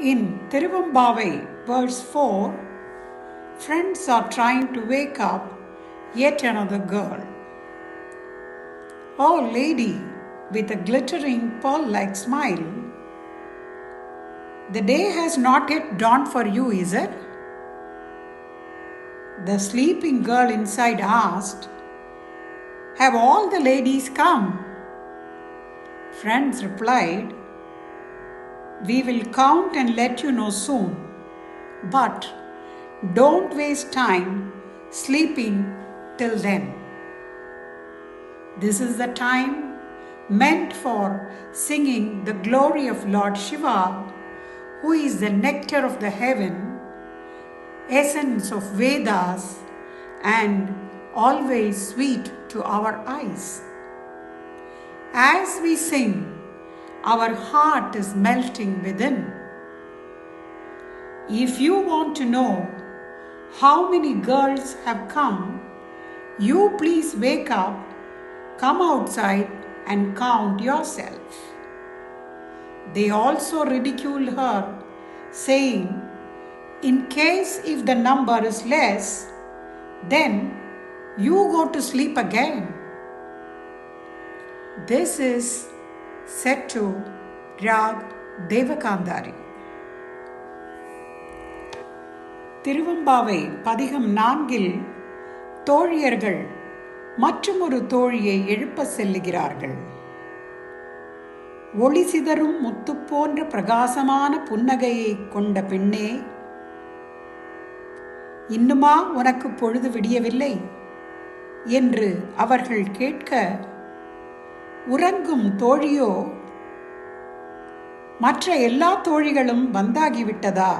In Tiruvambavai, verse 4, friends are trying to wake up yet another girl. Oh, lady with a glittering pearl like smile, the day has not yet dawned for you, is it? The sleeping girl inside asked, Have all the ladies come? Friends replied, We will count and let you know soon. But don't waste time sleeping till then. This is the time meant for singing the glory of Lord Shiva, who is the nectar of the heaven, essence of Vedas, and always sweet to our eyes. As we sing, our heart is melting within. If you want to know how many girls have come, you please wake up, come outside, and count yourself. They also ridicule her, saying, In case if the number is less, then you go to sleep again. This is set to raag Devagandhari. Thiruvempavai பதிகம் நான்கில் தோழியர்கள் மற்றுமொரு தோழியை எழுப்ப செல்லுகிறார்கள். ஒளி சிதறும் முத்து போன்ற பிரகாசமான புன்னகையை கொண்ட பெண்ணே இன்னுமா உனக்கு பொழுது விடியவில்லை? என்று அவர்கள் கேட்க உறங்கும் தோழியோ? மற்ற எல்லா தோழிகளும் வந்தாகிவிட்டதா?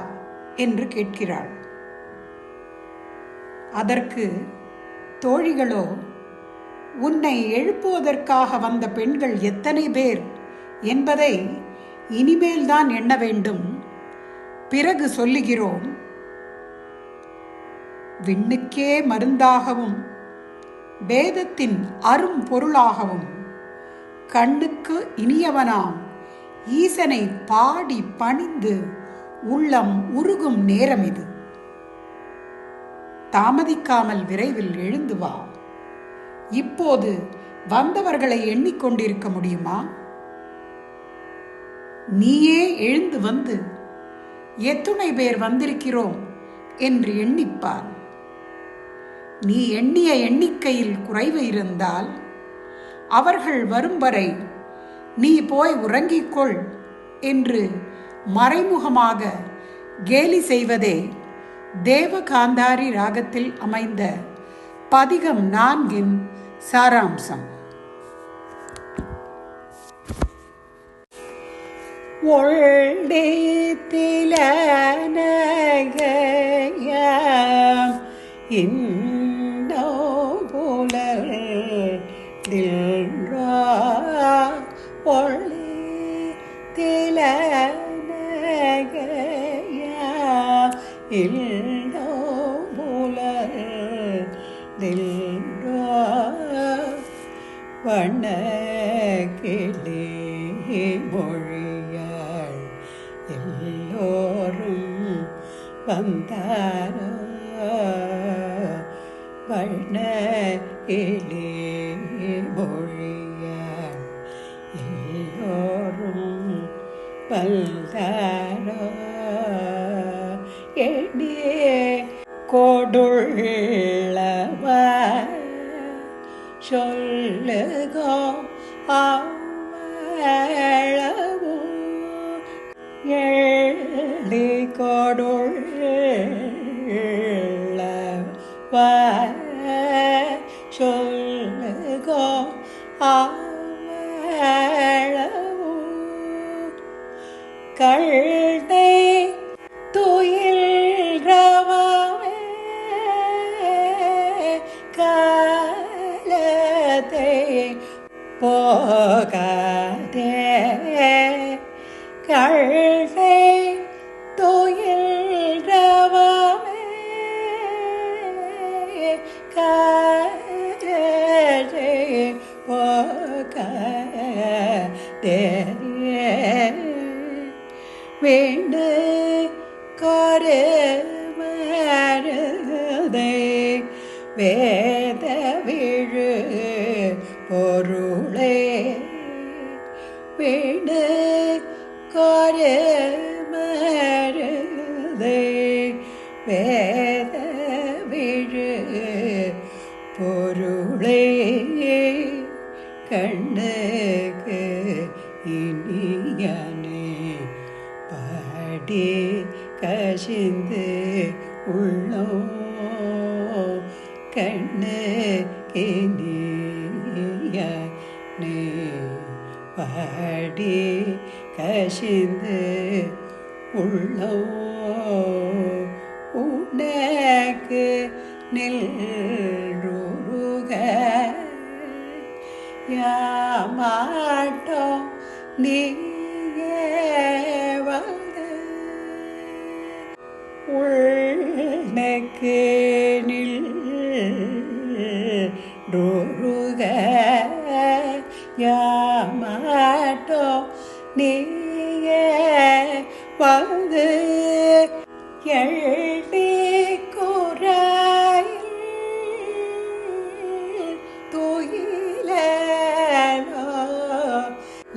என்று கேட்கிறாள். அதற்கு தோழிகளோ உன்னை எழுப்புவதற்காக வந்த பெண்கள் எத்தனை பேர்? என்பதை இனிமேல்தான் எண்ண வேண்டும். பிறகு சொல்லுகிறோம். விண்ணுக்கே மருந்தாகவும் வேதத்தின் அரும் பொருளாகவும் கண்ணுக்கு இனியவனாம். ஈசனை பாடி பணிந்து உள்ளம் உருகும் நேரம் இது. தாமதிக்காமல் விரைவில் எழுந்து வா. இப்போது வந்தவர்களை எண்ணிக்கொண்டிருக்க முடியுமா? நீயே எழுந்து வந்து எத்துணை பேர் வந்திருக்கிறோம் என்று எண்ணிப்பார் நீ எண்ணிய எண்ணிக்கையில் குறைவு இருந்தால் அவர்கள் வரும் வரை நீ போய் உறங்கிக்கொள் என்று மறைமுகமாக கேலி செய்வதே தேவகாந்தாரி ராகத்தில் அமைந்த பதிகம் நான்கின் சாராம்சம். ஒள்ளித்திலனகயம் இன் திலனகயம் இன்னோ புலர் தில்ரா வண்ணக்கிளி மொழியாள் எல்லோரும் வந்தாரோ? வண்ண கிளி மொழியாள் கொடுள்ளவ சொல்லுகோ அவளவோ எழுதி கொடுள்ளவ சொல்லுகோ அவளவோ கழுதை காலத்தை போகாதே. கழ்வை துயில்றவமே காலத்தை போகாதே. வேண்டு கொரு மருதை வே மருதை வேத விழு. பொருளே கண்ணுக்கு இனியனே. பாடி கசிந்து உள்ளோ. கண்ணு இனியனே. பாடி கசிந்து உள்ளோ. உனக்கு நில்ருக யாமாட்டோ நீயே வந்து. உனக்கு நில்ருக யாமாட்டோ நீ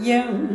yeah.